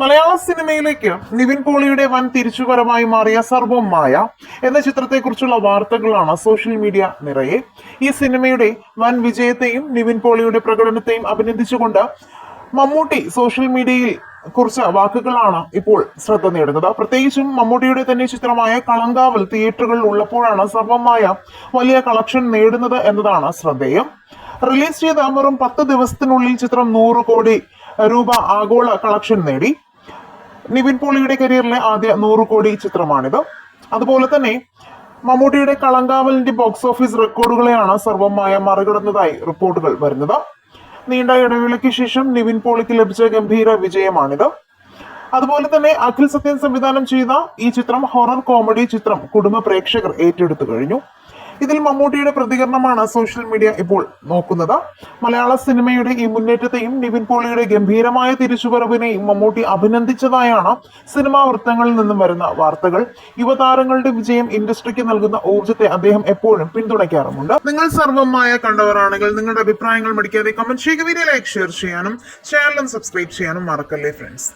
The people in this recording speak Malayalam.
മലയാള സിനിമയിലേക്ക് നിവിൻ പോളിയുടെ വൻ തിരിച്ചുപരമായി മാറിയ സർവം മായ എന്ന ചിത്രത്തെക്കുറിച്ചുള്ള വാർത്തകളാണ് സോഷ്യൽ മീഡിയ നിറയെ. ഈ സിനിമയുടെ വൻ വിജയത്തെയും നിവിൻ പോളിയുടെ പ്രകടനത്തെയും അഭിനന്ദിച്ചുകൊണ്ട് മമ്മൂട്ടി സോഷ്യൽ മീഡിയയിൽ കുറച്ച് വാക്കുകളാണ് ഇപ്പോൾ ശ്രദ്ധ നേടുന്നത്. പ്രത്യേകിച്ചും മമ്മൂട്ടിയുടെ തന്നെ ചിത്രമായ കളങ്കാവൽ തിയേറ്ററുകളിൽ ഉള്ളപ്പോഴാണ് സർവമായ വലിയ കളക്ഷൻ നേടുന്നത് എന്നതാണ് ശ്രദ്ധേയം. റിലീസ് ചെയ്ത വെറും പത്ത് ദിവസത്തിനുള്ളിൽ ചിത്രം നൂറ് കോടി രൂപ ആഗോള കളക്ഷൻ നേടി. നിവിൻ പോളിയുടെ കരിയറിലെ ആദ്യ നൂറ് കോടി ചിത്രമാണിത്. അതുപോലെ തന്നെ മമ്മൂട്ടിയുടെ കളങ്കാവലിന്റെ ബോക്സ് ഓഫീസ് റെക്കോർഡുകളെയാണ് സർവമായ മറികടന്നതായി റിപ്പോർട്ടുകൾ വരുന്നത്. നീണ്ട ഇടവേളയ്ക്ക് ശേഷം നിവിൻ പോളിക്ക് ലഭിച്ച ഗംഭീര വിജയമാണിത്. അതുപോലെ തന്നെ അഖിൽ സത്യൻ സംവിധാനം ചെയ്ത ഈ ചിത്രം ഹൊറർ കോമഡി ചിത്രം കുടുംബ പ്രേക്ഷകർ ഏറ്റെടുത്തു കഴിഞ്ഞു. ഇതിൽ മമ്മൂട്ടിയുടെ പ്രതികരണമാണ് സോഷ്യൽ മീഡിയ ഇപ്പോൾ നോക്കുന്നത്. മലയാള സിനിമയുടെ ഈ മുന്നേറ്റത്തെയും നിവിൻ പോളിയുടെ ഗംഭീരമായ തിരിച്ചുവരവിനെയും മമ്മൂട്ടി അഭിനന്ദിച്ചതായാണ് സിനിമാ വൃത്തങ്ങളിൽ നിന്നും വരുന്ന വാർത്തകൾ. യുവതാരങ്ങളുടെ വിജയം ഇൻഡസ്ട്രിക്ക് നൽകുന്ന ഊർജത്തെ അദ്ദേഹം എപ്പോഴും പിന്തുണയ്ക്കാറുമുണ്ട്. നിങ്ങൾ സർവമായ കണ്ടവരാണെങ്കിൽ നിങ്ങളുടെ അഭിപ്രായങ്ങൾ മടിക്കാതെ കമന്റ് ചെയ്യുക. വീഡിയോ ലൈക്ക് ഷെയർ ചെയ്യാനും ചാനലും സബ്സ്ക്രൈബ് ചെയ്യാനും മറക്കല്ലേ ഫ്രണ്ട്സ്